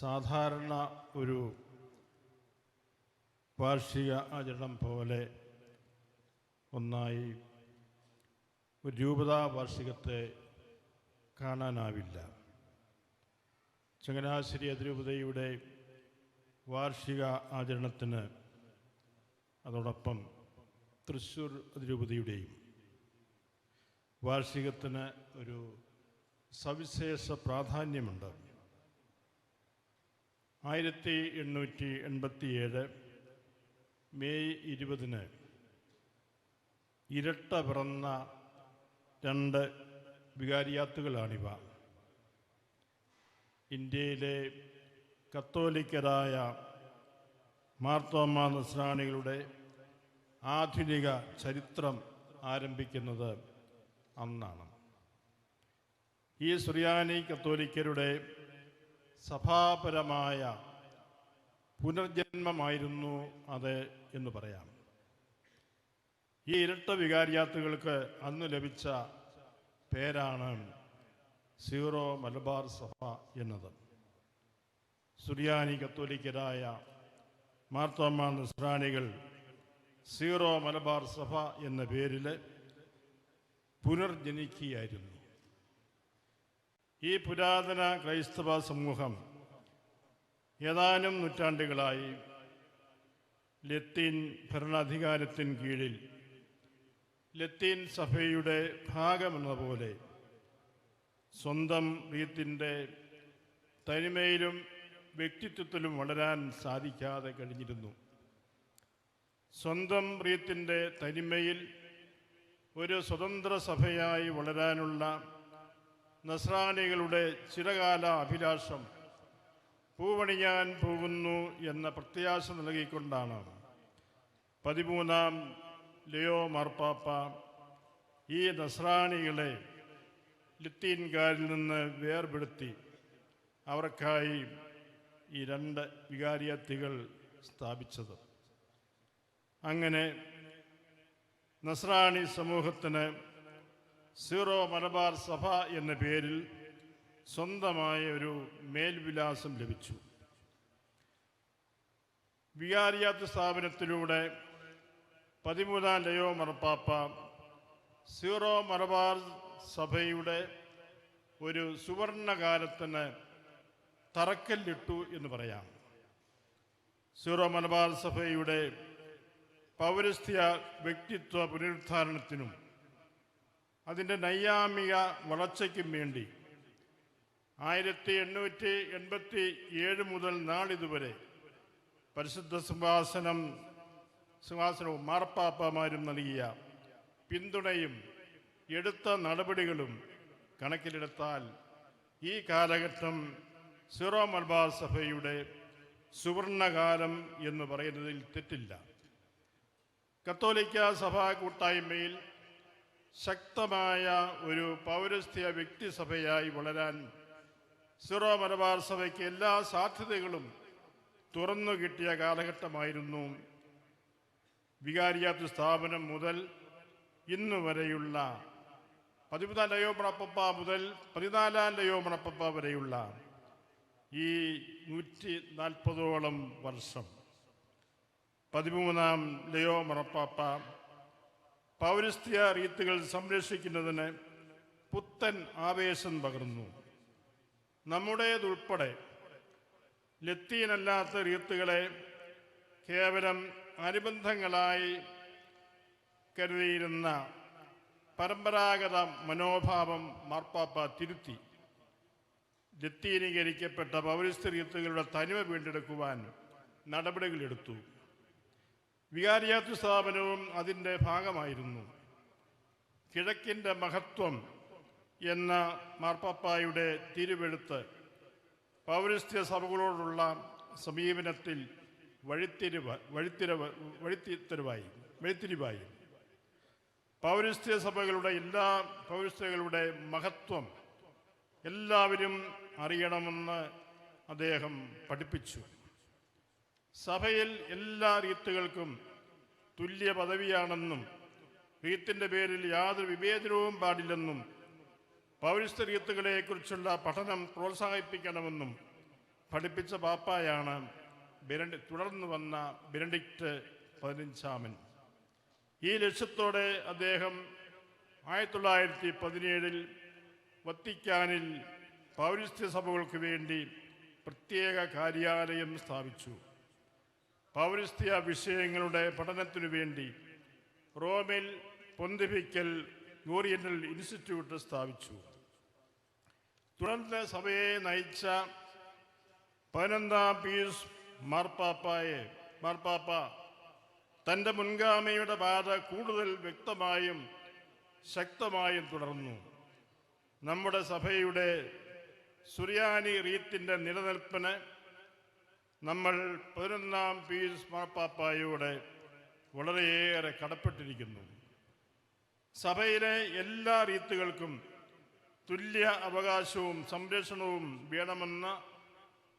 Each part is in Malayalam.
സാധാരണ ഒരു വാർഷിക ആചരണം പോലെ ഒന്നായി ഒരു രൂപതാ വാർഷികത്തെ കാണാനാവില്ല. ചങ്ങനാശ്ശേരി അതിരൂപതയുടെ വാർഷിക ആചരണത്തിന് അതോടൊപ്പം തൃശ്ശൂർ അതിരൂപതയുടെയും വാർഷികത്തിന് ഒരു സവിശേഷ പ്രാധാന്യമുണ്ട്. ആയിരത്തി എണ്ണൂറ്റി എൺപത്തിയേഴ് മെയ് ഇരുപതിന് ഇരട്ട പിറന്ന രണ്ട് വികാരിയാത്തുകളാണിവ. ഇന്ത്യയിലെ കത്തോലിക്കരായ മാർത്തോമ നസ്രാണികളുടെ ആധുനിക ചരിത്രം ആരംഭിക്കുന്നത് അന്നാണ്. ഈ സുറിയാനി കത്തോലിക്കരുടെ സഭാപരമായ പുനർജന്മമായിരുന്നു അത് എന്ന് പറയാം. ഈ ഇരട്ട വികാരിയാത്തുകൾക്ക് അന്ന് ലഭിച്ച പേരാണ് സീറോ മലബാർ സഭ എന്നത്. സുറിയാനി കത്തോലിക്കരായ മാർത്തോമ നിസ്രാണികൾ സീറോ മലബാർ സഭ എന്ന പേരിൽ പുനർജനിക്കുകയായിരുന്നു. ഈ പുരാതന ക്രൈസ്തവ സമൂഹം ഏതാനും നൂറ്റാണ്ടുകളായി ലത്തീൻ ഭരണാധികാരത്തിന് കീഴിൽ ലത്തീൻ സഭയുടെ ഭാഗമെന്ന പോലെ സ്വന്തം റീത്തിന്റെ തനിമയിലും വ്യക്തിത്വത്തിലും വളരാൻ സാധിക്കാതെ കഴിഞ്ഞിരുന്നു. സ്വന്തം റീത്തിന്റെ തനിമയിൽ ഒരു സ്വതന്ത്ര സഭയായി വളരാനുള്ള നസ്രാണികളുടെ ചിരകാല അഭിലാഷം. പൂവണിയാൻ പോകുന്നു എന്ന പ്രത്യാശ നൽകിക്കൊണ്ടാണ്. പതിമൂന്നാം ലിയോ മാർപ്പാപ്പ ഈ നസ്രാണികളെ ലിത്തീൻകാരിൽ നിന്ന് വേർപെടുത്തി. അവർക്കായി ഈ രണ്ട് വികാരിയത്തികൾ സ്ഥാപിച്ചത്. അങ്ങനെ നസ്രാണി സമൂഹത്തിന് സീറോ മലബാർ സഭ എന്ന പേരിൽ സ്വന്തമായ ഒരു മേൽവിലാസം ലഭിച്ചു. വികാരിയാത്ത് സ്ഥാപനത്തിലൂടെ പതിമൂന്നാം ലയോ മറപ്പാപ്പ സീറോ മലബാർ സഭയുടെ ഒരു സുവർണകാലത്തിന് തറക്കല്ലിട്ടു എന്ന് പറയാം. സീറോ മലബാർ സഭയുടെ പൗരസ്ത്യ വ്യക്തിത്വ പുനരുദ്ധാരണത്തിനും അതിന്റെ നൈയാമിക വളർച്ചയ്ക്കും വേണ്ടി. ആയിരത്തി എണ്ണൂറ്റി എൺപത്തി ഏഴ് മുതൽ നാളിതുവരെ പരിശുദ്ധ സിംഹാസനം സിംഹാസനവും മാർപ്പാപ്പമാരും നൽകിയ പിന്തുണയും എടുത്ത നടപടികളും കണക്കിലെടുത്താൽ ഈ കാലഘട്ടം സിറോ മലബാർ സഭയുടെ സുവർണകാലം എന്ന് പറയുന്നതിൽ തെറ്റില്ല. കത്തോലിക്ക സഭാ കൂട്ടായ്മയിൽ ശക്തമായ ഒരു പൗരസ്ത്യ വ്യക്തിസഭയായി വളരാൻ സിറോ മലബാർ സഭയ്ക്ക് എല്ലാ സാധ്യതകളും തുറന്നു കിട്ടിയ കാലഘട്ടമായിരുന്നു. വികാരിയാത്ത് സ്ഥാപനം മുതൽ ഇന്ന് വരെയുള്ള പതിമൂന്നാം ലയോമണപ്പ മുതൽ പതിനാലാം ലയോമണപ്പ വരെയുള്ള ഈ നൂറ്റി നാൽപ്പതോളം വർഷം. പതിമൂന്നാം ലയോമണപ്പ പൗരസ്ത്യ റീത്തുകൾ സംരക്ഷിക്കുന്നതിന് പുത്തൻ ആവേശം പകർന്നു. നമ്മുടേതുൾപ്പെടെ ലത്തീനല്ലാത്ത റീത്തുകളെ കേവലം അനുബന്ധങ്ങളായി കരുതിയിരുന്ന പരമ്പരാഗത മനോഭാവം മാർപ്പാപ്പ തിരുത്തി. ലത്തീനീകരിക്കപ്പെട്ട പൗരസ്ത്യ റീത്തുകളുടെ തനിമ വീണ്ടെടുക്കുവാൻ നടപടികളെടുത്തു. വികാരിയാത്ത് സ്ഥാപനവും അതിന്റെ ഭാഗമായിരുന്നു. കിഴക്കിന്റെ മഹത്വം എന്ന മാർപ്പാപ്പായുടെ തിരുവെഴുത്ത് പൗരസ്ത്യ സഭകളോടുള്ള സമീപനത്തിൽ വഴിത്തിരിവ വഴിത്തിരവ് വഴിത്തിരിവായി വഴിത്തിരിവായി. പൗരസ്ത്യ സഭകളുടെ എല്ലാ പൗരസ്ത്യകളുടെ മഹത്വം എല്ലാവരും അറിയണമെന്ന് അദ്ദേഹം പഠിപ്പിച്ചു. സഭയിൽ എല്ലാ റീത്തുകൾക്കും തുല്യ പദവിയാണെന്നും റീത്തിന്റെ പേരിൽ യാതൊരു വിവേചനവും പാടില്ലെന്നും പൗരസ്ത്യ റീത്തുകളെക്കുറിച്ചുള്ള പഠനം പ്രോത്സാഹിപ്പിക്കണമെന്നും പഠിപ്പിച്ച പാപ്പായാണ് ബിരണ്ടി തുടർന്നു വന്ന ബിരണ്ടിക്ട് പതിനഞ്ചാമൻ. ഈ ലക്ഷ്യത്തോടെ അദ്ദേഹം ആയിരത്തി തൊള്ളായിരത്തി പതിനേഴിൽ വത്തിക്കാനിൽ പൗരസ്ത്യ സഭകൾക്ക് വേണ്ടി പ്രത്യേക കാര്യാലയം സ്ഥാപിച്ചു. പൗരസ്ത്യ വിഷയങ്ങളുടെ പഠനത്തിനു വേണ്ടി റോമിൽ പൊന്തിപ്പിക്കൽ ഓറിയന്റൽ ഇൻസ്റ്റിറ്റ്യൂട്ട് സ്ഥാപിച്ചു. തുടർന്ന് സഭയെ നയിച്ച പതിനൊന്നാം പീസ് മാർപ്പാപ്പായെ മാർപ്പാപ്പ തന്റെ മുൻഗാമിയുടെ പാത കൂടുതൽ വ്യക്തമായും ശക്തമായും തുടർന്നു. നമ്മുടെ സഭയുടെ സുറിയാനി റീത്തിന്റെ നിലനിൽപ്പിന് നമ്മൾ പതിനൊന്നാം പീസ് മാർപ്പാപ്പായോട് വളരെയേറെ കടപ്പെട്ടിരിക്കുന്നു. സഭയിലെ എല്ലാ റീത്തുകൾക്കും തുല്യ അവകാശവും സംരക്ഷണവും വേണമെന്ന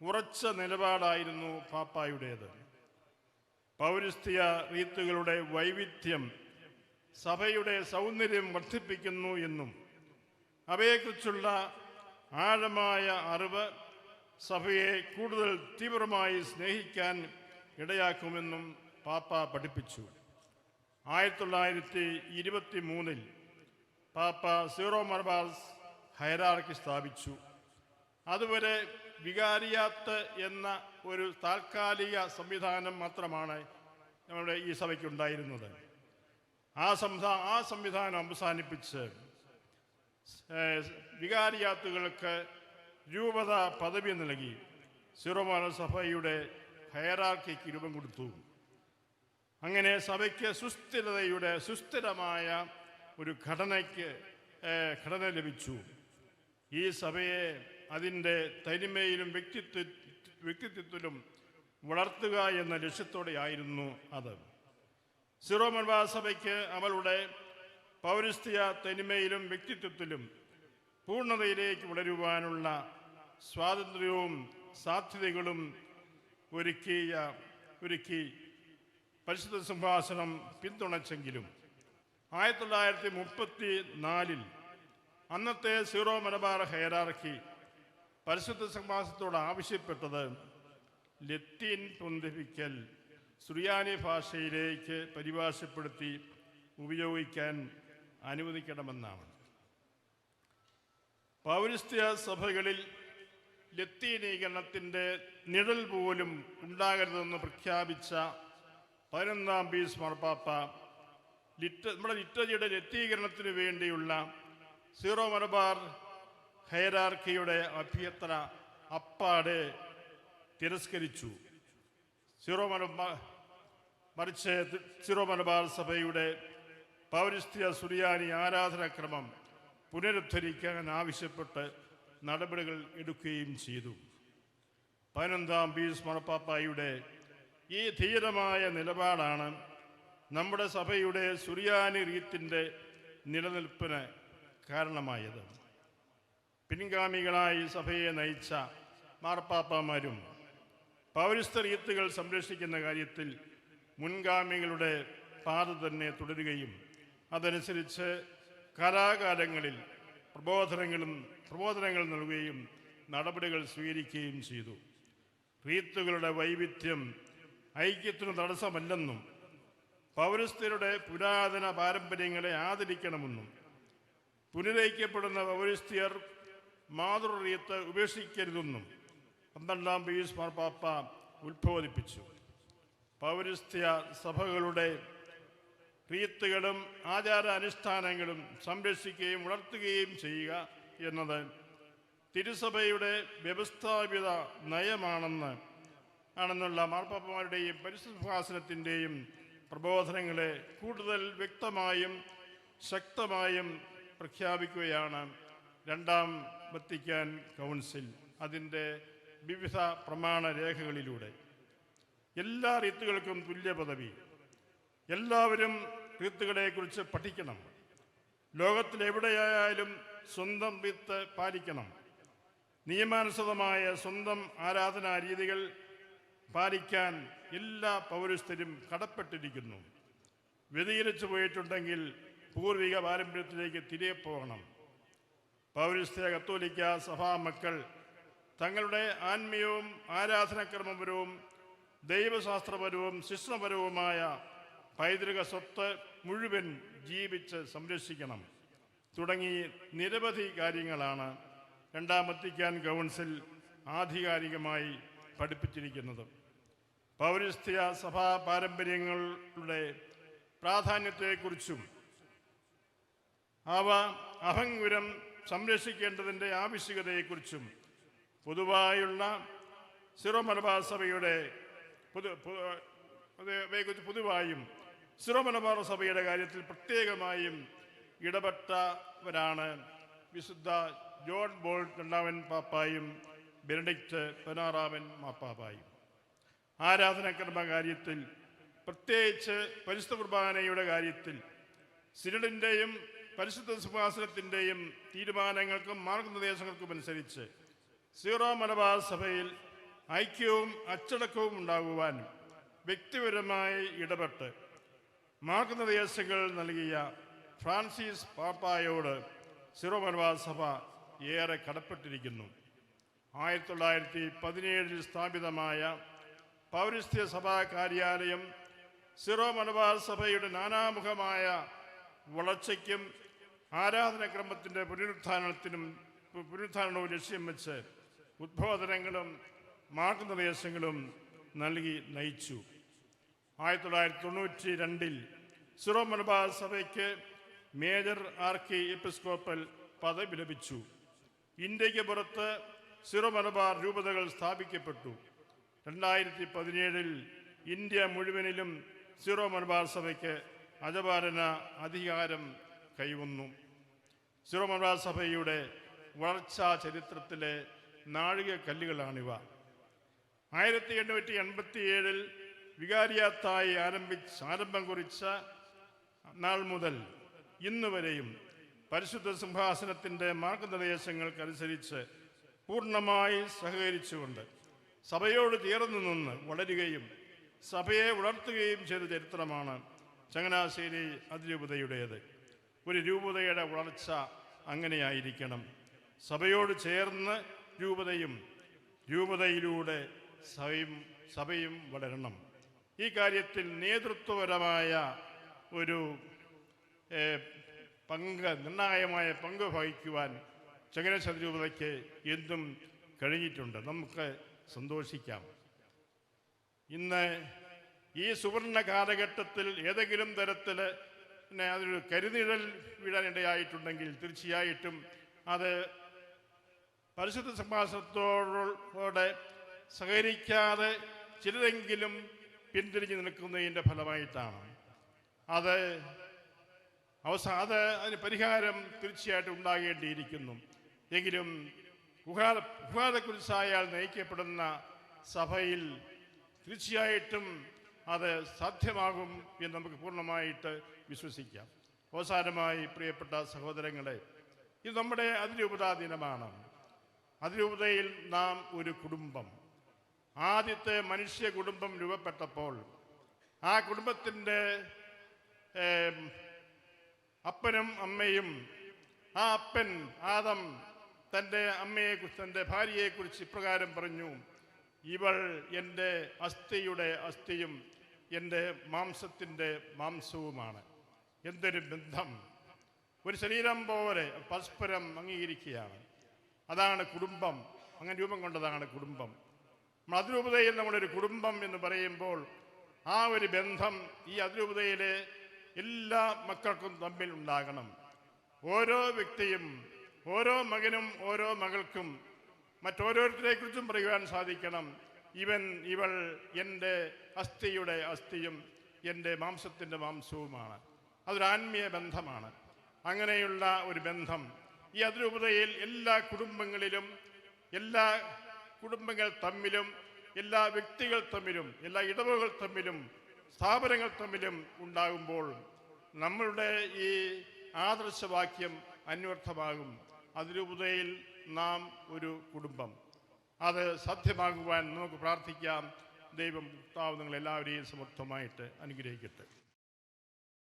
ഉറച്ച നിലപാടായിരുന്നു പാപ്പായുടേത്. പൗരസ്ത്യ റീത്തുകളുടെ വൈവിധ്യം സഭയുടെ സൗന്ദര്യം വർദ്ധിപ്പിക്കുന്നു എന്നും അവയെക്കുറിച്ചുള്ള ആഴമായ അറിവ് സഭയെ കൂടുതൽ തീവ്രമായി സ്നേഹിക്കാൻ ഇടയാക്കുമെന്നും പാപ്പ പഠിപ്പിച്ചു. ആയിരത്തി തൊള്ളായിരത്തി ഇരുപത്തി മൂന്നിൽ പാപ്പ സീറോ മർബാസ് ഹൈറാർക്കി സ്ഥാപിച്ചു. അതുവരെ വികാരിയാത്ത് എന്ന ഒരു താൽക്കാലിക സംവിധാനം മാത്രമാണ് നമ്മുടെ ഈ സഭയ്ക്കുണ്ടായിരുന്നത് ആ സംവിധാ ആ സംവിധാനം അവസാനിപ്പിച്ച് വികാരിയാത്തുകൾക്ക് രൂപത പദവി നൽകി സിറോമാന സഭയുടെ ഹയറാർക്കിക്ക് രൂപം കൊടുത്തു. അങ്ങനെ സഭയ്ക്ക് സുസ്ഥിരതയുടെ സുസ്ഥിരമായ ഒരു ഘടനയ്ക്ക് ഘടന ലഭിച്ചു. ഈ സഭയെ അതിന്റെ തനിമയിലും വ്യക്തിത്വ വ്യക്തിത്വത്തിലും വളർത്തുക എന്ന ലക്ഷ്യത്തോടെയായിരുന്നു അത്. സിറോ സഭയ്ക്ക് അവളുടെ പൗരസ്ത്യ തനിമയിലും വ്യക്തിത്വത്തിലും പൂർണതയിലേക്ക് വളരുവാനുള്ള സ്വാതന്ത്ര്യവും സാധ്യതകളും ഒരുക്കിയ ഒരുക്കി പരിശുദ്ധ സിംഹാസനം പിന്തുണച്ചെങ്കിലും ആയിരത്തി തൊള്ളായിരത്തി മുപ്പത്തി നാലിൽ അന്നത്തെ സീറോ മലബാർ ഹൈറാർക്കി പരിശുദ്ധ സിംഹാസനത്തോട് ആവശ്യപ്പെട്ടത് ലത്തീൻ പൊന്തിപ്പിക്കൽ സുറിയാനി ഭാഷയിലേക്ക് പരിഭാഷപ്പെടുത്തി ഉപയോഗിക്കാൻ അനുവദിക്കണമെന്നാണ്. പൗരസ്ത്യ സഭകളിൽ ലത്തീനീകരണത്തിന്റെ നിഴൽ പോലും ഉണ്ടാകരുതെന്ന് പ്രഖ്യാപിച്ച പതിനൊന്നാം പീസ് മാർപ്പാപ്പ ലിറ്റ നമ്മുടെ ലിറ്ററിയുടെ ലത്തീകരണത്തിന് വേണ്ടിയുള്ള സീറോ മലബാർ ഹൈറാർക്കിയുടെ അഭ്യർത്ഥന അപ്പാടെ തിരസ്കരിച്ചു. സീറോ മലബാർ മറിച്ച് സീറോ മലബാർ സഭയുടെ പൗരസ്ത്യ സുറിയാനി ആരാധനാക്രമം പുനരുദ്ധരിക്കാൻ ആവശ്യപ്പെട്ട് നടപടികൾ എടുക്കുകയും ചെയ്തു. പതിനൊന്നാം ബീസ് മണപ്പാപ്പായുടെ ഈ ധീരമായ നിലപാടാണ് നമ്മുടെ സഭയുടെ സുറിയാനി റീത്തിന്റെ നിലനിൽപ്പിന് കാരണമായത്. പിൻഗാമികളായി സഭയെ നയിച്ച മാർപ്പാപ്പമാരും പൗരസ്ത റീത്തുകൾ സംരക്ഷിക്കുന്ന കാര്യത്തിൽ മുൻഗാമികളുടെ പാത തന്നെ തുടരുകയും അതനുസരിച്ച് കാലാകാലങ്ങളിൽ പ്രബോധനങ്ങളും പ്രബോധനങ്ങൾ നൽകുകയും നടപടികൾ സ്വീകരിക്കുകയും ചെയ്തു. റീത്തുകളുടെ വൈവിധ്യം ഐക്യത്തിന് തടസ്സമല്ലെന്നും പൗരസ്ഥരുടെ പുരാതന പാരമ്പര്യങ്ങളെ ആദരിക്കണമെന്നും പുനരയിക്കപ്പെടുന്ന പൗരസ്ത്യർ മാതൃറീത്ത് ഉപേക്ഷിക്കരുതെന്നും പന്ത്രണ്ടാം പീസ് മാർപ്പാപ്പ ഉത്ബോധിപ്പിച്ചു. പൗരസ്ത്യ സഭകളുടെ റീത്തുകളും ആചാര അനുഷ്ഠാനങ്ങളും സംരക്ഷിക്കുകയും വളർത്തുകയും ചെയ്യുക എന്നത് തിരുസഭയുടെ വ്യവസ്ഥാപിത നയമാണെന്ന് ആണെന്നുള്ള മാർപ്പാപ്പമാരുടെയും പരിശുഭാസനത്തിന്റെയും പ്രബോധനങ്ങളെ കൂടുതൽ വ്യക്തമായും ശക്തമായും പ്രഖ്യാപിക്കുകയാണ് രണ്ടാം വത്തിക്കാൻ കൗൺസിൽ അതിന്റെ വിവിധ പ്രമാണ രേഖകളിലൂടെ. എല്ലാ റീത്തുകൾക്കും തുല്യ പദവി എല്ലാവരും റീത്തുകളെക്കുറിച്ച് പഠിക്കണം. ലോകത്തിലെവിടെയായാലും സ്വന്തം വിത്ത് പാലിക്കണം. നിയമാനുസൃതമായ സ്വന്തം ആരാധനാ രീതികൾ പാലിക്കാൻ എല്ലാ പൗരസ്ഥരും കടപ്പെട്ടിരിക്കുന്നു. വ്യതിരിച്ചു പോയിട്ടുണ്ടെങ്കിൽ പൂർവിക പാരമ്പര്യത്തിലേക്ക് തിരികെ പോകണം. പൗരസ്ത്യ കത്തോലിക്ക സഭാ മക്കൾ തങ്ങളുടെ ആത്മീയവും ആരാധനാക്രമപരവും ദൈവശാസ്ത്രപരവും ശിക്ഷണപരവുമായ പൈതൃക സ്വത്ത് മുഴുവൻ ജീവിച്ച് സംരക്ഷിക്കണം. തുടങ്ങി നിരവധി കാര്യങ്ങളാണ് രണ്ടാം വത്തിക്കാൻ കൗൺസിൽ ആധികാരികമായി പഠിപ്പിച്ചിരിക്കുന്നത്. പൗരസ്ത്യ സഭാ പാരമ്പര്യങ്ങളുടെ പ്രാധാന്യത്തെക്കുറിച്ചും അവ അഹങ്കുരം സംരക്ഷിക്കേണ്ടതിന്റെ ആവശ്യകതയെക്കുറിച്ചും പൊതുവായുള്ള സിറോ മലബാർ സഭയുടെ പൊതു അവയെക്കുറിച്ച് പൊതുവായും സിറോ മലബാർ സഭയുടെ കാര്യത്തിൽ പ്രത്യേകമായും ഇടപെട്ടവരാണ് വിശുദ്ധ ജോൺ ബോൾ രണ്ടാമൻ പാപ്പായും ബെനഡിക്റ്റ് പതിനാറാമൻ മാപ്പാപ്പായും. ആരാധനാക്രമ കാര്യത്തിൽ പ്രത്യേകിച്ച് പരിശുദ്ധ കുർബാനയുടെ കാര്യത്തിൽ സിനഡിന്റെയും പരിശുദ്ധ സിംഹാസനത്തിന്റെയും തീരുമാനങ്ങൾക്കും മാർഗനിർദ്ദേശങ്ങൾക്കും അനുസരിച്ച് സീറോ മലബാർ സഭയിൽ ഐക്യവും അച്ചടക്കവും ഉണ്ടാകുവാനും വ്യക്തിപരമായി ഇടപെട്ട് മാർഗനിർദ്ദേശങ്ങൾ നൽകിയ ഫ്രാൻസിസ് പാപ്പായോട് സിറോ മലബാർ സഭ ഏറെ കടപ്പെട്ടിരിക്കുന്നു. ആയിരത്തി തൊള്ളായിരത്തി പതിനേഴിൽ സ്ഥാപിതമായ പൗരസ്ത്യ സഭാ കാര്യാലയം സിറോ മലബാർ സഭയുടെ നാനാമുഖമായ വളർച്ചയ്ക്കും ആരാധനക്രമത്തിന്റെ പുനരുത്ഥാനത്തിനും പുനരുത്ഥാനവും ലക്ഷ്യം വെച്ച് ഉദ്ബോധനങ്ങളും മാർഗനിർദ്ദേശങ്ങളും നൽകി നയിച്ചു. ആയിരത്തി തൊള്ളായിരത്തി തൊണ്ണൂറ്റി രണ്ടിൽ സിറോ മലബാർ സഭയ്ക്ക് മേജർ ആർക്കി എപ്പിസ്കോപ്പൽ പദവി ലഭിച്ചു. ഇന്ത്യയ്ക്ക് പുറത്ത് സിറോ മലബാർ രൂപതകൾ സ്ഥാപിക്കപ്പെട്ടു. രണ്ടായിരത്തി പതിനേഴിൽ ഇന്ത്യ മുഴുവനിലും സിറോ മലബാർ സഭയ്ക്ക് അജപാലന അധികാരം കൈവന്നു. സിറോ മലബാർ സഭയുടെ വളർച്ചാ ചരിത്രത്തിലെ നാഴികക്കല്ലുകളാണിവ. ആയിരത്തി എണ്ണൂറ്റി എൺപത്തി ഏഴിൽ വികാരിയാത്തായി ആരംഭിച്ച് ആരംഭം കുറിച്ച നാൾ മുതൽ ഇന്ന് വരെയും പരിശുദ്ധ സിംഹാസനത്തിന്റെ മാർഗനിർദ്ദേശങ്ങൾക്കനുസരിച്ച് പൂർണമായി സഹകരിച്ചുകൊണ്ട് സഭയോട് ചേർന്ന് നിന്ന് വളരുകയും സഭയെ ഉണർത്തുകയും ചെയ്ത ചരിത്രമാണ് ചങ്ങനാശ്ശേരി അതിരൂപതയുടേത്. ഒരു രൂപതയുടെ വളർച്ച അങ്ങനെയായിരിക്കണം. സഭയോട് ചേർന്ന് രൂപതയും രൂപതയിലൂടെ സഭയും സഭയും വളരണം. ഈ കാര്യത്തിൽ നേതൃത്വപരമായ ഒരു പങ്ക് നിർണായകമായ പങ്ക് വഹിക്കുവാൻ ചങ്ങനാശ്ശേരി രൂപതയ്ക്ക് എന്തും കഴിഞ്ഞിട്ടുണ്ട്. നമുക്ക് സന്തോഷിക്കാം. ഇന്ന് ഈ സുവർണ കാലഘട്ടത്തിൽ ഏതെങ്കിലും തരത്തിൽ പിന്നെ അതൊരു കരുനിഴൽ വീഴാനിടയായിട്ടുണ്ടെങ്കിൽ തീർച്ചയായിട്ടും അത് പരിശുദ്ധ സംഭാഷണത്തോടെ സഹകരിക്കാതെ ചിലരെങ്കിലും പിന്തിരിഞ്ഞു നിൽക്കുന്നതിന്റെ ഫലമായിട്ടാണ്. അത് അവസാന അത് അതിന് പരിഹാരം തീർച്ചയായിട്ടും ഉണ്ടാകേണ്ടിയിരിക്കുന്നു. എങ്കിലും ഗുഹാദ ഗുഹാദക്കുരിശായാൽ നയിക്കപ്പെടുന്ന സഭയിൽ തീർച്ചയായിട്ടും അത് സാധ്യമാകും എന്ന് നമുക്ക് പൂർണമായിട്ട് വിശ്വസിക്കാം. അവസാനമായി പ്രിയപ്പെട്ട സഹോദരങ്ങളെ ഇത് നമ്മുടെ അതിരൂപതാ ദിനമാണ്. അതിരൂപതയിൽ നാം ഒരു കുടുംബം. ആദ്യത്തെ മനുഷ്യ കുടുംബം രൂപപ്പെട്ടപ്പോൾ ആ കുടുംബത്തിന്റെ അപ്പനും അമ്മയും ആ അപ്പൻ ആദം തന്റെ അമ്മയെക്കുറിച്ച് തന്റെ ഭാര്യയെക്കുറിച്ച് ഇപ്രകാരം പറഞ്ഞു ഇവൾ എന്റെ അസ്ഥിയുടെ അസ്ഥിയും എന്റെ മാംസത്തിന്റെ മാംസവുമാണ്. എന്തൊരു ബന്ധം. ഒരു ശരീരം പോലെ പരസ്പരം അംഗീകരിക്കുകയാണ്. അതാണ് കുടുംബം. അങ്ങനെ രൂപം കൊണ്ടതാണ് കുടുംബം. നമ്മൾ അതിരൂപതയിൽ നമ്മളൊരു കുടുംബം എന്ന് പറയുമ്പോൾ ആ ഒരു ബന്ധം ഈ അതിരൂപതയിലെ എല്ലാ മക്കൾക്കും തമ്മിൽ ഉണ്ടാകണം. ഓരോ വ്യക്തിയും ഓരോ മകനും ഓരോ മകൾക്കും മറ്റോരോരുത്തരെക്കുറിച്ചും പറയുവാൻ സാധിക്കണം. ഇവൻ ഇവൾ എന്റെ അസ്ഥിയുടെ അസ്ഥിയും എന്റെ മാംസത്തിന്റെ മാംസവുമാണ്. അതൊരു ആത്മീയ ബന്ധമാണ്. അങ്ങനെയുള്ള ഒരു ബന്ധം. ഈ അതിരൂപതയിൽ എല്ലാ കുടുംബങ്ങളിലും എല്ലാ കുടുംബങ്ങൾ തമ്മിലും എല്ലാ വ്യക്തികൾ തമ്മിലും എല്ലാ ഇടവുകൾ തമ്മിലും സ്ഥാപനങ്ങൾ തമ്മിലും ഉണ്ടാകുമ്പോൾ നമ്മളുടെ ഈ ആദർശവാക്യം അന്വർത്ഥമാകും. അതിരൂപതയിൽ നാം ഒരു കുടുംബം. അത് സത്യമാകുവാൻ നമുക്ക് പ്രാർത്ഥിക്കാം. ദൈവം കർത്താവ് നിങ്ങൾ എല്ലാവരെയും സമർത്ഥമായിട്ട് അനുഗ്രഹിക്കട്ടെ.